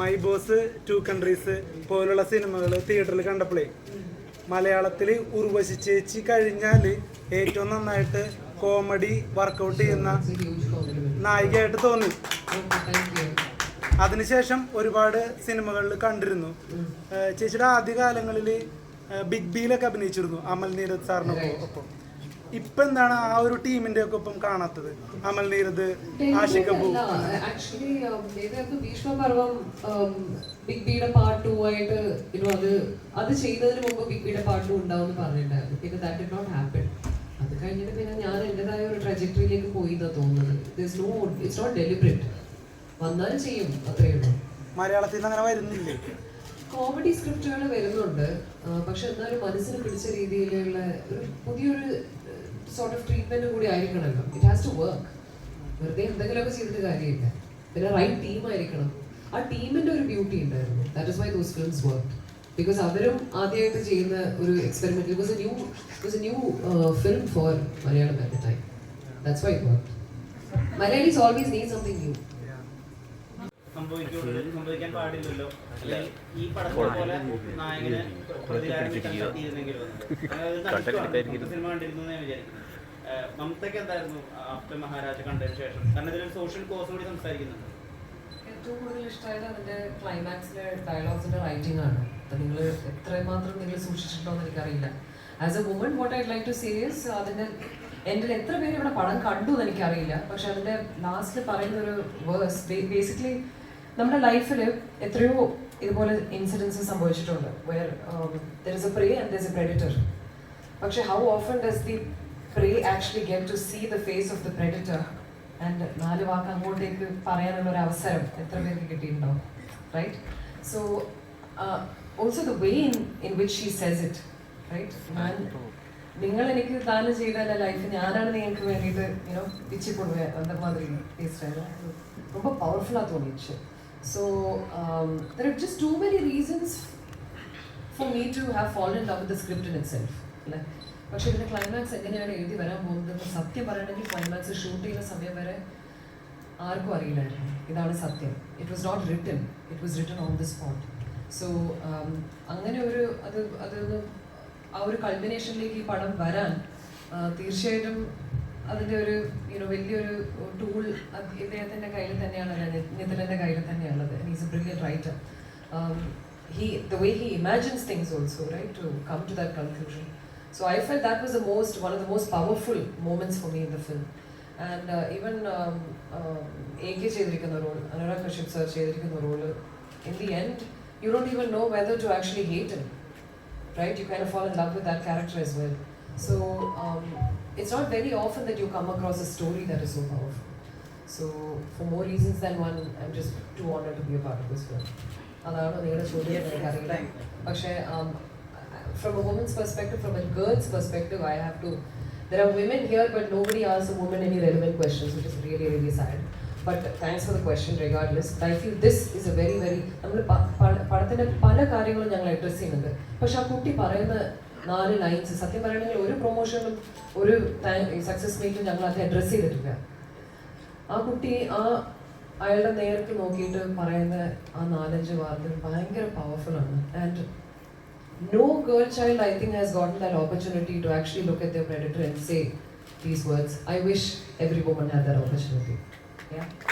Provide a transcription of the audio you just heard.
My boss two countries പോലുള്ള സിനിമകൾ തിയേറ്ററിൽ കണ്ടപ്പോഴേ മലയാളത്തിൽ ഉർവശി ചേച്ചി കഴിഞ്ഞാൽ ഏറ്റവും നന്നായിട്ട് കോമഡി വർക്കൗട്ട് ചെയ്യുന്ന നായികയായിട്ട് തോന്നി. അതിനുശേഷം ഒരുപാട് സിനിമകളിൽ കണ്ടിരുന്നു. ചേച്ചിയുടെ ചേച്ചിയുടെ ആദ്യകാലങ്ങളിൽ ബിഗ് ബിയിലൊക്കെ അഭിനയിച്ചിരുന്നു അമൽ നീരജ് സാറിനൊപ്പം. ഒപ്പം ഇപ്പൊ എന്താണ് ആ ഒരു ടീമിന്റെ ഒക്കെ ഒപ്പം കാണാത്തത്? അമൽ നീരദ് ആഷിക് കപൂർ ആക്ച്വലി നേരത്തെ ഭീഷ്മപർവം ബിഗ് ബിയുടെ പാർട്ട് ടു ആയിട്ട് അത് അത് ചെയ്തതിന് മുമ്പ് ബിഗ് ബിയുടെ പാർട്ട് ടു ഉണ്ടാവും പറഞ്ഞിട്ടുണ്ടായിരുന്നു. പിന്നെ ദാറ്റ് ഡിഡ് നോട്ട് ഹാപ്പൻ അത് കഴിഞ്ഞിട്ട് പിന്നെ ഞാൻ എന്റെതായ ഒരു ട്രജക്ടറിയിലേക്ക് പോയി എന്നാ തോന്നുന്നത്. It's no it's not deliberate വന്നാൽ ചെയ്യും അത്രയേ ഉള്ളൂ. മലയാളത്തിൽ നിന്ന് അങ്ങനെ വരുന്നില്ലേ. കോമഡി സ്ക്രിപ്റ്റുകൾ വരുന്നുണ്ട്. പക്ഷെ എന്നാലും മനസ്സിന് പിടിച്ച രീതിയിലുള്ള ഒരു പുതിയൊരു സോർട്ട് ഓഫ് ട്രീറ്റ്മെന്റ് കൂടി ആയിരിക്കണമല്ലോ ഇറ്റ് ഹാസ് ടു വർക്ക് വെറുതെ എന്തെങ്കിലുമൊക്കെ ചെയ്തിട്ട് കാര്യമില്ല. പിന്നെ റൈറ്റ് ടീം ആയിരിക്കണം. ആ ടീമിന്റെ ഒരു ബ്യൂട്ടി ഉണ്ടായിരുന്നു. That is why those films work because അവരും ആദ്യമായിട്ട് ചെയ്യുന്ന ഒരു experiment because new because new film for Malayalam at the time that's why work Malayalis always need something new പാടില്ലല്ലോ. ഈ പടത്തെ പോലെ നായകന് സിനിമ കണ്ടിരുന്നു എന്ന് വിചാരിക്കുന്നു. മമതയ്ക്ക് എന്തായിരുന്നു ആഫ്റ്റർ മഹാരാജ കണ്ടതിന് ശേഷം? കാരണം ഇതിലൊരു സോഷ്യൽ കോസ് കൂടി സംസാരിക്കുന്നുണ്ട്. ഏറ്റവും കൂടുതൽ ഇഷ്ടമായത് അതിന്റെ ക്ലൈമാക്സിലെ ഡയലോഗ്സിന്റെ റൈറ്റിംഗ് ആണ്. അത് നിങ്ങൾ എത്രമാത്രം നിങ്ങൾ സൂക്ഷിച്ചിട്ടുണ്ടോ എന്ന് എനിക്കറിയില്ല. As a woman what I like to serious അതിന്റെ എന്റെ എത്ര പേര് ഇവിടെ പടം കണ്ടു എന്ന് എനിക്കറിയില്ല. പക്ഷെ അതിന്റെ ലാസ്റ്റിൽ പറയുന്ന ഒരു വേഴ്സ് ബേസിക്കലി നമ്മുടെ ലൈഫിൽ എത്രയോ ഇതുപോലെ ഇൻസിഡൻസ് സംഭവിച്ചിട്ടുണ്ട് where there is a prey and there is a predator പക്ഷെ how often does the prey actually get to see the face of the predator and നാല് വാക്ക് അങ്ങോട്ടേക്ക് പറയാനുള്ള ഒരു അവസരം എത്ര പേർക്ക് കിട്ടിയിട്ടുണ്ടാവും right so also the way in in which she says it right ഞാൻ നിങ്ങൾ എനിക്ക് ദാനം ചെയ്ത എൻ്റെ ലൈഫ് ഞാനാണ് നിങ്ങൾക്ക് വേണ്ടിയിട്ട് യൂനോ പിച്ചി പോടുക அந்த மாதிரி பேசுகிறேன் ரொம்ப பவர்ஃபுல்லாக தோணிச்சு So um, there are just too many reasons for me to have fallen in love with the script in itself. പക്ഷെ ഇതിന്റെ ക്ലൈമാക്സ് എങ്ങനെയാണ് എഴുതി വരാൻ പോകുന്നത്? സത്യം പറയണമെങ്കിൽ ക്ലൈമാക്സ് ഷൂട്ട് ചെയ്യുന്ന സമയം വരെ ആർക്കും അറിയില്ലായിരുന്നു. ഇതാണ് സത്യം. It was not written it was written on the spot so അങ്ങനെ ഒരു അത് അത് ആ ഒരു കൾമിനേഷനിലേക്ക് ഈ പടം വരാൻ തീർച്ചയായിട്ടും അതിന്റെ ഒരു യുനോ വലിയൊരു ടൂൾ ഇദ്ദേഹത്തിന്റെ കയ്യിൽ തന്നെയാണ് നിതിന്റെ കയ്യിൽ തന്നെയാണുള്ളത് is a brilliant writer he the way he imagines things also right to come to that conclusion so i felt that was the most one of the most powerful moments for me in the film and uh, even um, um, AK ചെയ്തിരിക്കുന്ന role Anurag Kashyap sir ചെയ്തിരിക്കുന്ന in the end you don't even know whether to actually hate him right you kind of fall in love with that character as well so um, it's not very often that you come across a story that is so powerful. So for more reasons than one i'm just too honored to be a part of this film. അതാണ് നിങ്ങളുടെ ചോദ്യം എനിക്കറിയില്ല പക്ഷേ from a woman's perspective from a girl's perspective I have to there are women here but nobody as a woman any relevant questions which is really really sad but thanks for the question regardless I feel this is a very very നമ്മൾ പടത്തിന്റെ പല കാര്യങ്ങളും ഞങ്ങൾ address ചെയ്യുന്നുണ്ട്. പക്ഷെ ആ കുട്ടി പറയുന്ന നാല് ലൈൻസ് സത്യം പറയുകയാണെങ്കിൽ ഒരു പ്രൊമോഷനും ഒരു സക്സസ് മീറ്റും ഞങ്ങൾ അത് അഡ്രസ്സ് ചെയ്തിട്ടില്ല ആ കുട്ടി ആ അയാളുടെ നേർക്ക് നോക്കിയിട്ട് പറയുന്ന ആ നാലഞ്ച് വാർത്തകൾ ഭയങ്കര പവർഫുൾ ആണ് and no girl child I think has gotten that opportunity to actually look at the and say these words. I wish every woman had that opportunity. Yeah.